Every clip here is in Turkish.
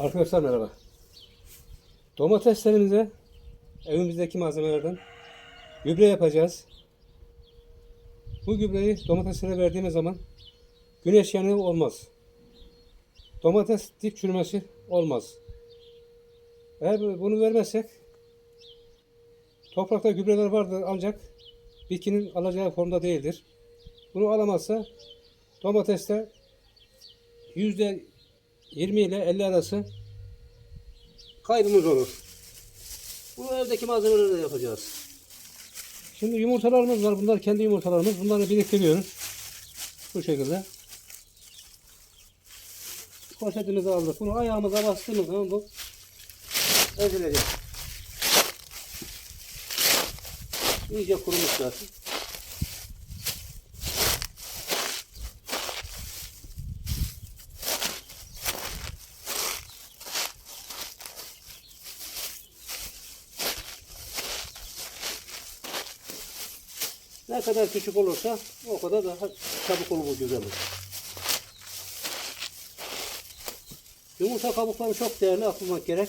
Arkadaşlar merhaba. Domateslerimize evimizdeki malzemelerden gübre yapacağız. Bu gübreyi domateslere verdiğimiz zaman güneş yanığı olmaz. Domates dip çürümesi olmaz. Eğer bunu vermezsek toprakta gübreler vardır ancak bitkinin alacağı formda değildir. Bunu alamazsa domateste yüzde 20 ile 50 arası kaybımız olur. Bu evdeki malzemelerle yapacağız. Şimdi yumurtalarımız var. Bunlar kendi yumurtalarımız. Bunları biriktiriyoruz. Bu şekilde. Poşetimizi aldık. Bunu ayağımıza bastığımız zaman bu ezilecek. İyice kurumuş zaten. Ne kadar küçük olursa o kadar daha çabuk olur bu gübremiz. Yumurta kabukları çok değerli atılmak gerek.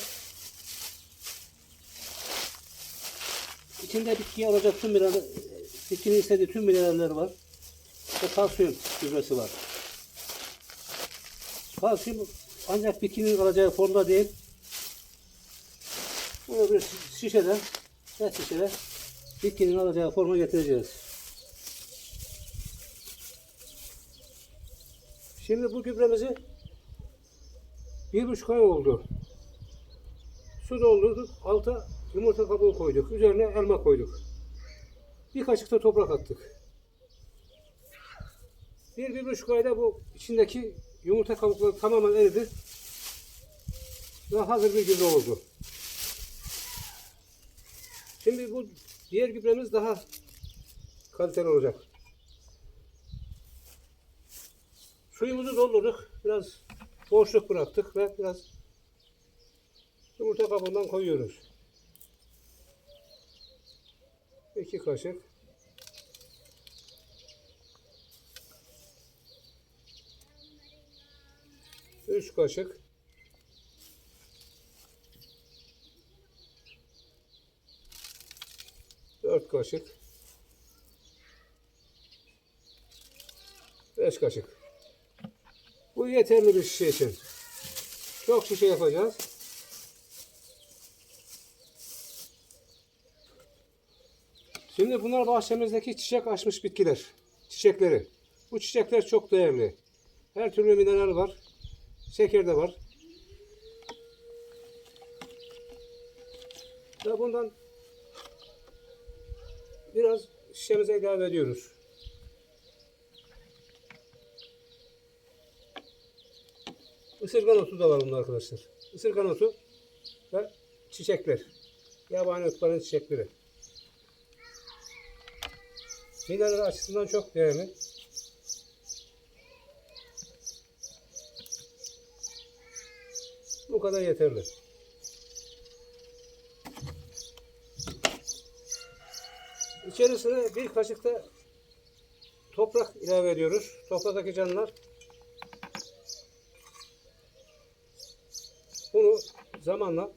İçinde bitkiye alacak tüm mineral, bitkinin istediği tüm mineraller var. Ve kalsiyum gübresi var. Kalsiyum ancak bitkinin alacağı formda değil. Bunu bir şişede, ve şişede bitkinin alacağı forma getireceğiz. Şimdi bu gübremizi bir buçuk ay oldu. Su doldurduk. Alta yumurta kabuğu koyduk. Üzerine elma koyduk. Bir kaşık da toprak attık. Bir, bir buçuk ayda bu içindeki yumurta kabukları tamamen eridi. Ve hazır bir gübre oldu. Şimdi bu diğer gübremiz daha kaliteli olacak. Suyumuzu doldurduk. Biraz boşluk bıraktık ve biraz yumurta kabuğundan koyuyoruz. İki kaşık. Üç kaşık. Dört kaşık. Beş kaşık. Bu yeterli bir şişe için. Çok şişe yapacağız. Şimdi bunlar bahçemizdeki çiçek açmış bitkiler. Çiçekleri. Bu çiçekler çok değerli. Her türlü mineral var. Şeker de var. Ve bundan biraz şişemize ilave ediyoruz. Isırgan otu da var bunda arkadaşlar. Isırgan otu ve çiçekler. Yabani otların çiçekleri. Mineral açısından çok değerli. Bu kadar yeterli. İçerisine bir kaşık da toprak ilave ediyoruz. Topraktaki canlılar bunu zamanla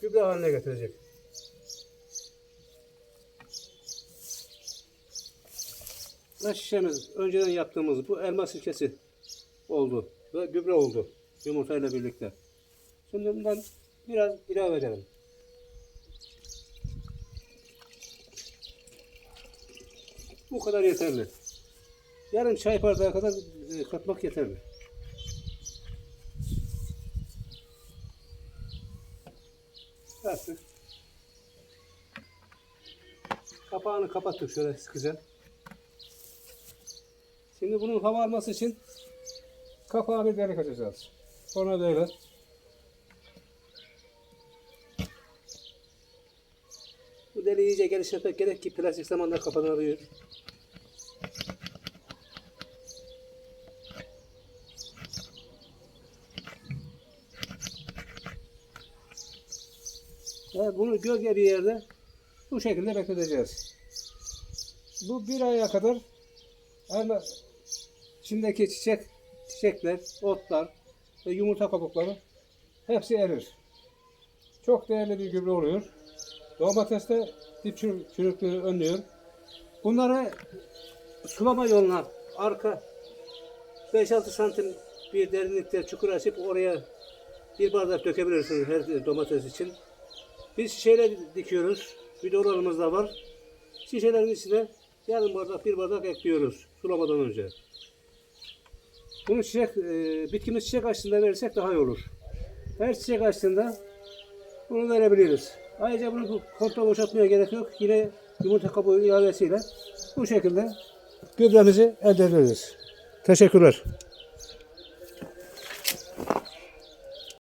gübre haline getirecek. Ve şişemiz önceden yaptığımız bu elma sirkesi oldu ve gübre oldu yumurtayla birlikte. Şimdi bundan biraz ilave edelim. Bu kadar yeterli. Yarım çay bardağı kadar e, katmak yeterli. Artık kapağını kapattık şöyle sıkıca. Şimdi bunun hava alması için kapağı bir delik açacağız. Sonra böyle. Bu deliği iyice genişletmek gerek ki plastik zamanla kapanabiliyor. Ve bunu gölge bir yerde bu şekilde bekleteceğiz. Bu bir aya kadar elma içindeki çiçek, çiçekler, otlar ve yumurta kabukları hepsi erir. Çok değerli bir gübre oluyor. Domateste dip çürü- çürüklüğünü önlüyor. Bunları sulama yoluna arka 5-6 santim bir derinlikte çukur açıp oraya bir bardak dökebilirsiniz her domates için. Biz şişeyle dikiyoruz. Videolarımız da var. Şişelerin içine yarım bardak bir bardak ekliyoruz sulamadan önce. Bunu çiçek, e, bitkimiz çiçek açtığında verirsek daha iyi olur. Her çiçek açtığında bunu verebiliriz. Ayrıca bunu komple boşaltmaya gerek yok. Yine yumurta kabuğu ilavesiyle bu şekilde gübremizi elde ederiz. Teşekkürler.